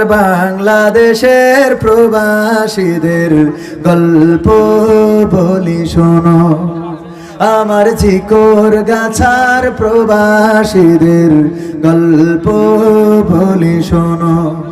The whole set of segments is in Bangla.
বাংলাদেশের প্রবাসীদের গল্প বলি শোনো। আমার চিকর গাছার প্রবাসীদের গল্প বলি শোনো।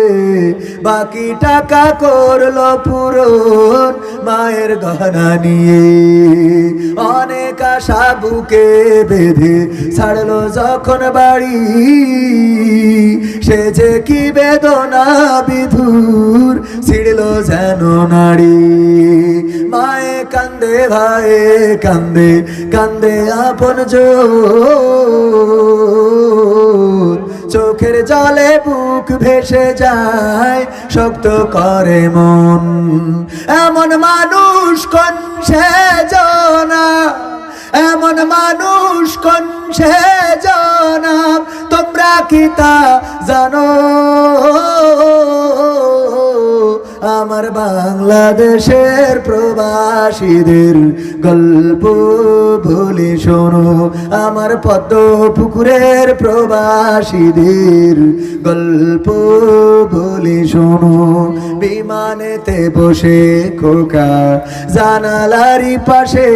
বাকি টাকা করল পূরণ মায়ের গহনা নিয়ে। অনেক আশা বুকে বেঁধে ছাড়লো যখন বাড়ি। সে যে কি বেদনা বিধুর ছিড়লো যেন নাড়ি। মায়ে কান্দে ভাইয়ে কান্দে কান্দে আপন জোর। চোখের জলে বুক ভেসে যায়, শক্ত করে মন। এমন মানুষ কোন সে জনা? এমন মানুষ কোন সে জনা? তোমরা কি জানো? আমার বাংলাদেশের প্রবাসীদের গল্প বলে শোনো। আমার পদ্ম পুকুরের প্রবাসীদের গল্প বলে শোনো। বিমানেতে বসে খোকা জানালারি পাশে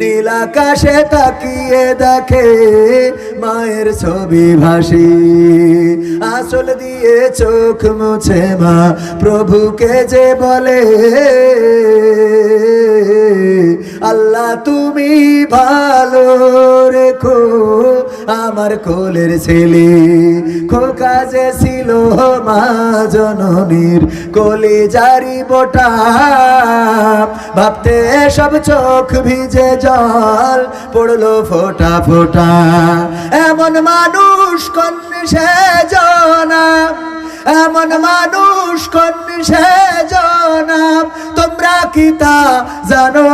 নীল আকাশে তাকিয়ে দেখে মায়ের ছবি ভাসি। আসল দিয়ে চোখ মুছে মা, প্রভুকে যে বলে, আল্লাহ তুমি ভালো রেখো। আমার কোলের ছেলে। খোকা যে ছিল মা জননীর কলি জারি বোটা। ভাবতে সব চোখ ভিজে জল পড়ল ফোটা ফোটা। এমন মানুষ কোন সে জনা? এমন মানুষ কোন সে জনা? তোমরা কি তা জানো?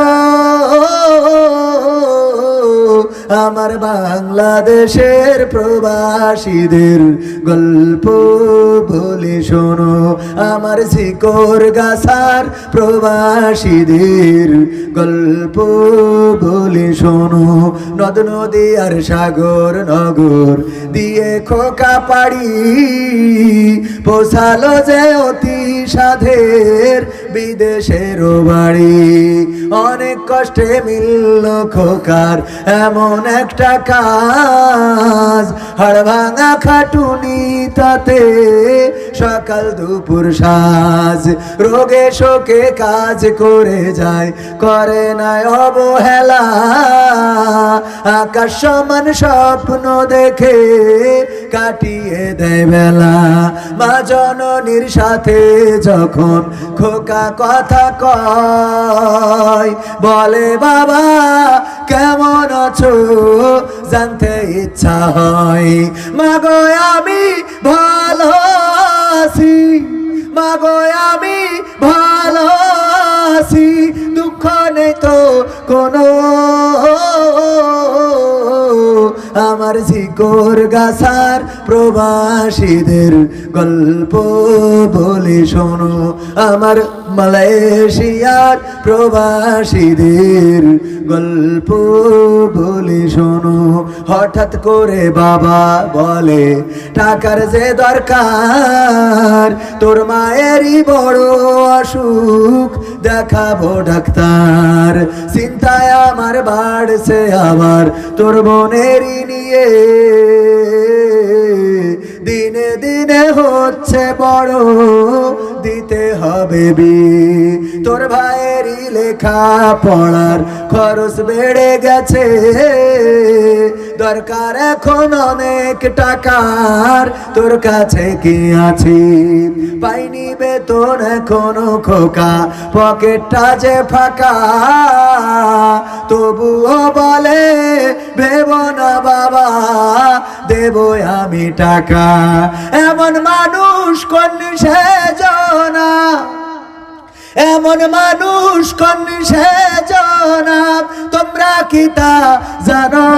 আমার বাংলাদেশের প্রবাসীদের গল্প বলে শোনো। আমার শিকর গাছার প্রবাসীদের গল্প বলে শোনো। নদ, নদী আর সাগর, নগর দিয়ে খোকা পাড়ি পোষালো যে অতি সাধের বিদেশের বাড়ি। অনেক কষ্টে মিলল খোকার এমন একটা কাজ। হাড় ভাঙা খাটুনি তাতে সকাল দুপুর সাজ। রোগে শোকে কাজ করে যায়, করে না অবহেলা। আকাশ সমান স্বপ্ন দেখে কাটিয়ে দেয় বেলা। মা জননীর সাথে যখন খোকা কথা কয়, বলে, বাবা, কেমন আছো? জানতে ইচ্ছা হয়। মাগো আমি ভালো আছি মাগো, আমি ভালো দুঃখ নেই তো কোনো। আমার শিকোর গাছার প্রবাসীদের গল্প বলে শোনো। আমার মালয়েশিয়ার প্রবাসীদের গল্প বলে শোনো। হঠাৎ করে বাবা বলে, টাকার যে দরকার, তোর মায়েরই বড় অসুখ, দেখাবো ডাক্তার। চিন্তায় আমার বাড়ছে আবার তোর বোনেরই নিয়ে। দিনে দিনে হচ্ছে বড় দিতে হবে বি তোর ভাইয়েরই লেখা পড়ার খরচ বেড়ে গেছে। দরকার এখন অনেক টাকার, তোর কাছে কি আছে? পাইনি বেতন এখনও খোকা, পকেটটা যে ফাঁকা। তবুও বলে, ভেব না বাবা দেব আমি টাকা। এমন মানুষ কোন সেজনা এমন মানুষ কোন সেজনা তোমরা কি তা জানো?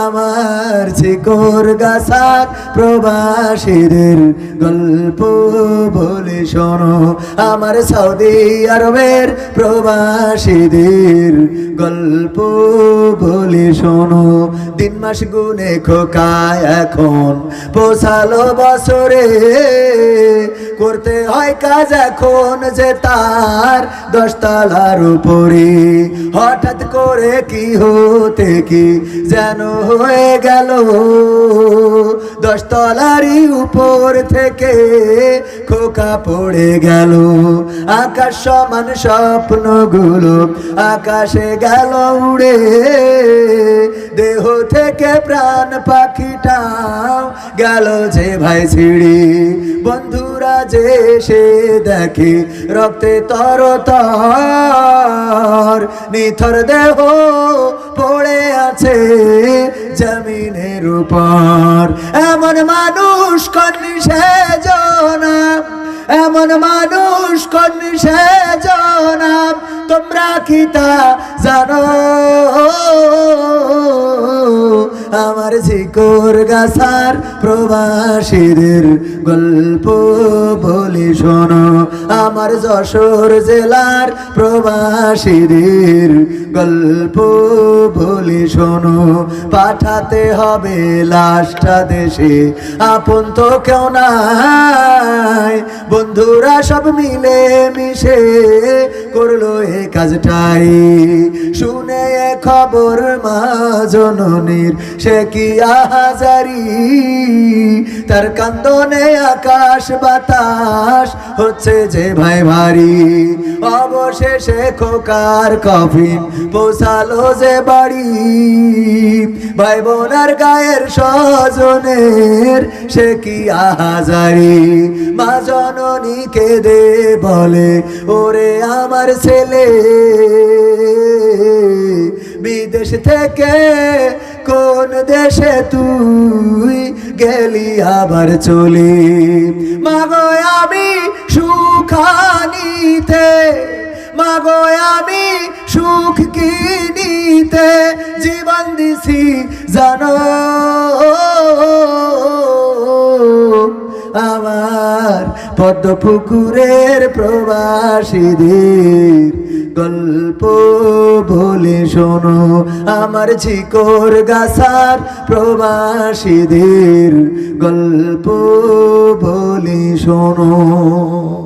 আমার শিকর গাছার প্রবাসীদের গল্প বলে শোনো। আমার সৌদি আরবের প্রবাসীদের গল্প বলে শোনো। দিন মাস গুনে খোকায় এখন, পোষালো বছরে। করতে হয় কাজ এখন যে তার দশতলার উপরে। হঠাৎ করে কি হতে কি যেন হয়ে গেল। দশতলারই উপর থেকে খোকা পড়ে গেল। আকাশ সমান স্বপ্নগুলো আকাশে গেল উড়ে। দেহ থেকে প্রাণ পাখিটাও গেল যে ভাই ছিড়ি বন্ধুরা যে সে দেখে রক্তে তর তর, নিথর দেহ পড়ে আছে জমিনের উপর। এমন মানুষ কন্যা এমন মানুষ কোন সেজনাম তোমরা কি তা জানো? আমার ঝিকর গাছার প্রবাসীদের গল্প বলি শোনো। আমার যশোর জেলার প্রবাসীদের গল্প বলি শোনো, পাঠাতে হবে লাশটা দেশে। আপন তো কেউ নাই, বন্ধুরা সব মিলে মিশে করল এ কাজটাই। শুনে এ খবর মা জননীর, সে কি আহাজারি? তার কান্দনে আকাশ বাতাস হচ্ছে যে ভাই ভারী। অবশেষে খোকার কফিন পৌঁছালো যে বাড়ি। ভাই বোনার গায়ের স্বজনের, সে কি আহাজারি? মা জননী দে বলে, ওরে আমার ছেলে। বিদেশ থেকে কোন দেশে তুই গেলি আবার চলে? মাগো আমি সুখানিতে, মাগো আমি সুখ কিনিতে জীবন দিছি, জানো? আমার পদ্ম পুকুরের প্রবাসীদের গল্প বলে শোনো। আমার ঝিকর গাছার প্রবাসীদের গল্প বলে শোনো।